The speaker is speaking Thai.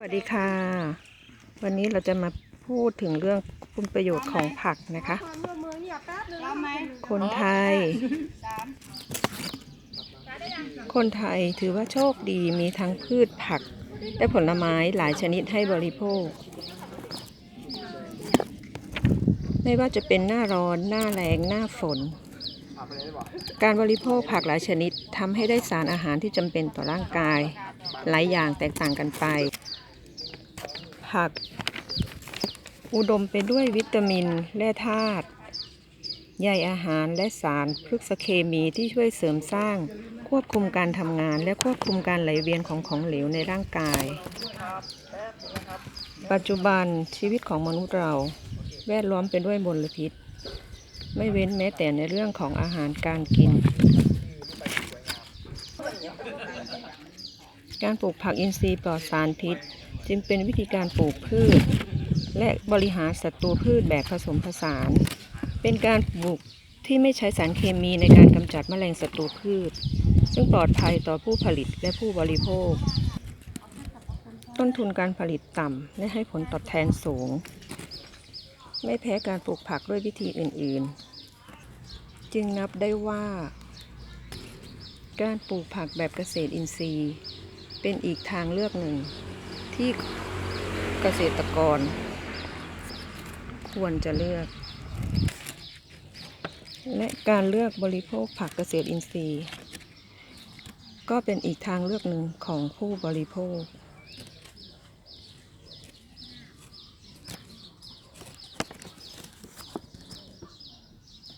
สวัสดีค่ะ วันนี้เราจะมาพูดถึงเรื่องคุณประโยชน์ของผักนะคะความร่วมมือเนี่ยแป๊บนึงเอาไหมคนไทยสามคนไทยถือว่าโชคดีมีทั้งพืชผัก และผลไม้หลายชนิดให้บริโภค ไม่ว่าจะเป็นหน้าร้อน หน้าแรงหน้าฝน การบริโภคผักหลายชนิดทำให้ได้สารอาหารที่จำเป็นต่อร่างกาย หลายอย่างแตกต่างกันไป ผัก อุดมไปด้วยวิตามินและธาตุใยอาหารและสารพฤกษเคมีที่ช่วยเสริมสร้าง ควบคุมการทำงาน และควบคุมการไหลเวียนของของเหลวในร่างกาย ปัจจุบันชีวิตของมนุษย์เราแวดล้อมไปด้วยมลพิษ ไม่เว้นแม้แต่ในเรื่องของอาหารการกิน การปลูกผักอินทรีย์ปลอดสารพิษ จึงเป็นวิธีการปลูกพืช และบริหารศัตรูพืชแบบผสมผสาน เป็นการปลูกที่ไม่ใช้สารเคมีในการกำจัดแมลงศัตรูพืช ซึ่งปลอดภัยต่อผู้ผลิตและผู้บริโภค ต้นทุนการผลิตต่ำและให้ผลตอบแทนสูง ไม่แพ้การปลูกผักด้วยวิธีอื่น ๆ จึงนับได้ว่า การปลูกผักแบบเกษตรอินทรีย์ เป็นอีกทางเลือกหนึ่ง ที่เกษตรกร ควรจะเลือก และการเลือกบริโภคผักเกษตรอินทรีย์ ก็เป็นอีกทางเลือกหนึ่งของผู้บริโภค